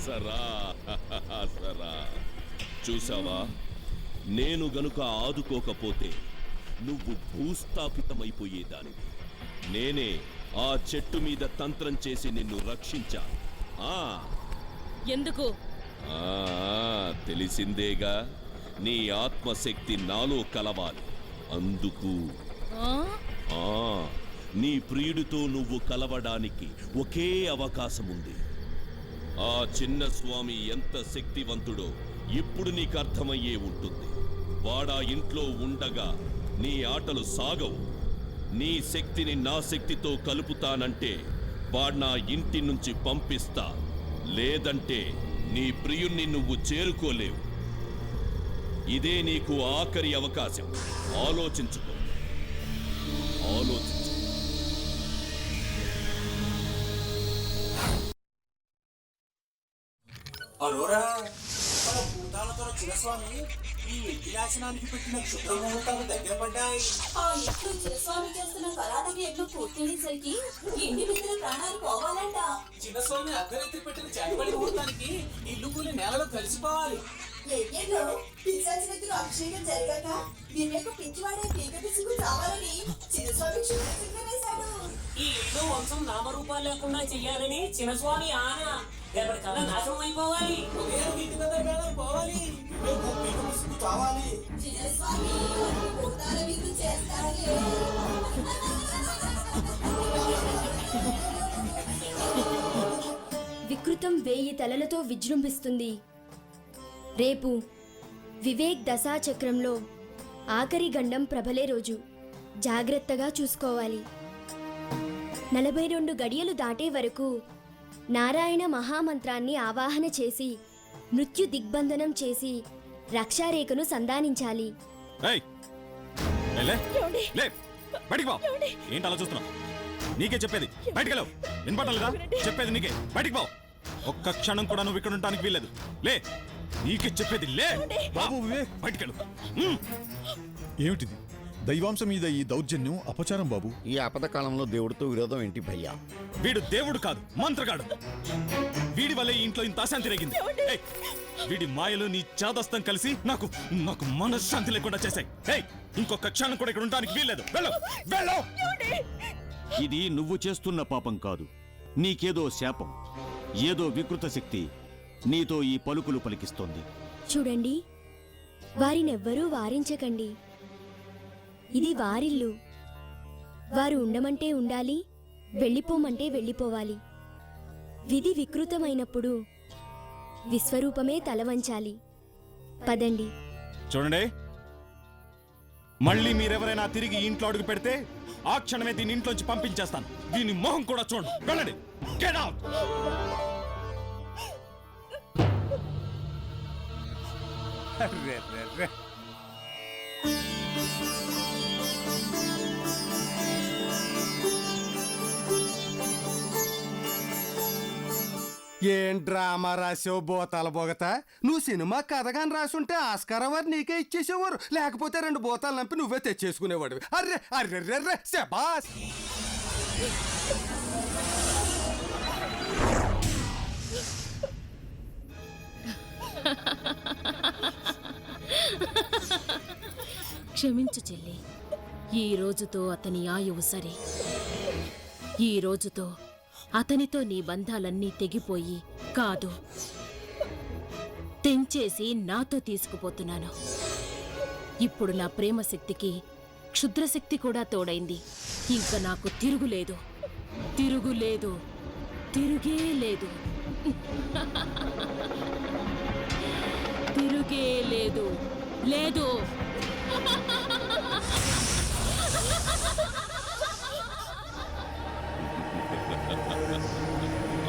అసరా అసరా చూసావా? నేను గనుక ఆదుకోకపోతే నువ్వు భూస్థాపితమైపోయేదానివి. నేనే ఆ చెట్టు మీద తంత్రం చేసి నిన్ను రక్షించా. ఆ. ఎందుకు? ఆ, తెలిసిందేగా నీ ఆత్మశక్తి నాలో కలవాలి. అందుకు ఆ? ఆ నీ ప్రియుడితో నువ్వు కలవడానికి ఒకే అవకాశం ఉంది ఆ చిన్న స్వామి ఎంత శక్తివంతుడో ఇప్పుడు నీకు అర్థమయ్యే ఉంటుంది. వాడా ఇంట్లో ఉండగా నీ ఆటలు సాగవు. నీ శక్తిని నా శక్తితో కలుపుతానంటే వాడు నా ఇంటి నుంచి పంపిస్తా. లేదంటే నీ ప్రియుణ్ణి నువ్వు చేరుకోలేవు. ఇదే నీకు ఆఖరి అవకాశం. ఆలోచించుకో ఆలోచించు. అరోరా మన భూతాలతో చిరస్వామి ఈ పెట్టిన దగ్గర పడ్డాయి. ఆ ఇంట్లో చిరస్వామి చేస్తున్న కళాతకి ఎట్లు పూర్తయ్యేసరికి మిత్రుల ప్రాణాలు పోవాలంట. చిన్నస్వామి అర్ధరాత్రి పెట్టిన ముహూర్తానికి ఇల్లు కూలి నేలలో కలిసిపోవాలి. యజ్ఞంలో పిశాచి మిత్రులు అభిషేకం జరగాక దివ్యకు పిచ్చివాడే పీక పిసుకు చావాలని చిరస్వామి క్షుద్ర వేశాడు. ఈ ఇల్లు వంశం నామరూపాలు లేకుండా చెయ్యాలని చిన్నస్వామి ఆన రేపటి నాశనం అయిపోవాలి. ఇంటి పోవాలి. చేస్తాడని వికృతం వేయి తలలతో విజృంభిస్తుంది. రేపు వివేక్ దశాచక్రంలో ఆఖరి గండం ప్రబలే రోజు. జాగ్రత్తగా చూసుకోవాలి. నలభై రెండు గడియలు దాటే వరకు నారాయణ మహామంత్రాన్ని ఆవాహన చేసి మృత్యు దిగ్బంధనం చేసి రక్షారేఖను సంధానించాలి. ఏంటి అలా చూస్తున్నావు? నీకే చెప్పేది. బయటికి వెళ్ళవు వినపడలేదా చెప్పేది నీకే. బయటికి పో! ఒక్క క్షణం కూడా నువ్వు ఇక్కడ ఉండడానికి వీల్లేదు. లే! నీకే చెప్పేది లే! బాబు వివేక్ బయటికి వెళ్ళు. ఏమిటిది? దైవాంశం మీద ఈ దౌర్జన్యం అపచారం బాబు. ఈ ఆపద కాలంలో దేవుడితో విరోధం ఏంటి భయ్యా? వీడు దేవుడు కాదు మంత్రగాడు. వీడి వల్లే ఈ ఇంట్లో ఇంత అశాంతి రేగింది. ఏయ్, వీడి మాయలు నీ చాదస్తం కలిసి నాకు నాకు మనశ్శాంతి లేకుండా చేశాయి. ఏయ్ ఇంకొక క్షణం కూడా ఇక్కడ ఉండడానికి వీల్లేదు. వెళ్ళు వెళ్ళు. ఇది నువ్వు చేస్తున్న పాపం కాదు. నీకేదో శాపం ఏదో వికృత శక్తి నీతో ఈ పలుకులు పలికిస్తోంది. చూడండి వారినెవ్వరూ వారించకండి. ఇది వారిల్లు. వారు ఉండమంటే ఉండాలి వెళ్ళిపోమంటే వెళ్ళిపోవాలి. విధి వికృతమైనప్పుడు విశ్వరూపమే తలవంచాలి. పదండి. చూడండి. మళ్ళీ మీరెవరైనా తిరిగి ఇంట్లో అడుగు పెడితే ఆ క్షణమే దీని ఇంట్లోంచి పంపించేస్తాను. దీని మొహం కూడా చూడండి. వెళ్ళండి. Get out! ఏం డ్రామా రాసావు బోతాల బొగత? నువ్వు సినిమా కథగాని రాసుంటే ఆస్కార్ అవార్డు నీకే ఇచ్చేసేవారు. లేకపోతే రెండు బోతాలు నంపి నువ్వే తెచ్చేసుకునేవాడివి. అర్రే అర్రెర్రెర్రె శబాస్! క్షమించు చెల్లి. ఈ రోజుతో అతని ఆయువు సరే. ఈ రోజుతో అతనితో నీ బంధాలన్నీ తెగిపోయి కాదు. తెంచేసి నాతో తీసుకుపోతున్నాను. ఇప్పుడు నా ప్రేమ శక్తికి క్షుద్రశక్తి కూడా తోడైంది. ఇంకా నాకు తిరుగులేదు. తిరుగులేదు. తిరుగే లేదు. తిరుగే లేదు. లేదు.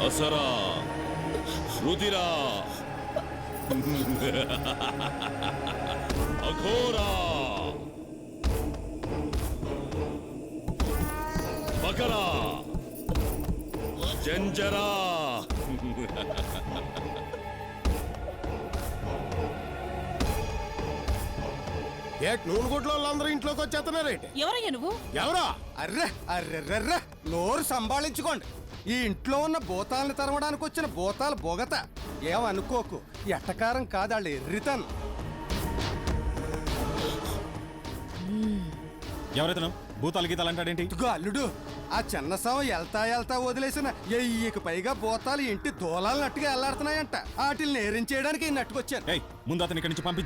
అసరా. రుదిరా అఘోరా. బకరా. జంజరా. ఏ నూనె గుడ్ల వాళ్ళందరూ ఇంట్లోకి వచ్చేస్తున్నారేంటి? ఎవరయ్యా నువ్వు? ఎవరో? అర్రె అర్రెర్రెర్రె నోరు సంభాళించుకోండి. ఈ ఇంట్లో ఉన్న భూతాలను తరమడానికి వచ్చిన భూతాల బొగత. ఏమనుకోకు ఎట్టకారం కాదాళ్ళు ఎర్రితను. ఎవరైతే భూతాలు గీతాలు అంటాడేంటి? ఇదిగో అల్లుడు ఆ చిన్న శవం ఎల్తా ఎల్తా వదిలేసిన ఎయ్యికి పైగా బోతాలు ఇంటి దూలాలన్నట్టుగా వెళ్ళాడుతున్నాయంట వాటిని నేరించేయడానికి నట్టుకొచ్చాను. ఏయ్ ముందు అతని ఇక్కడి నుంచి పంపించు.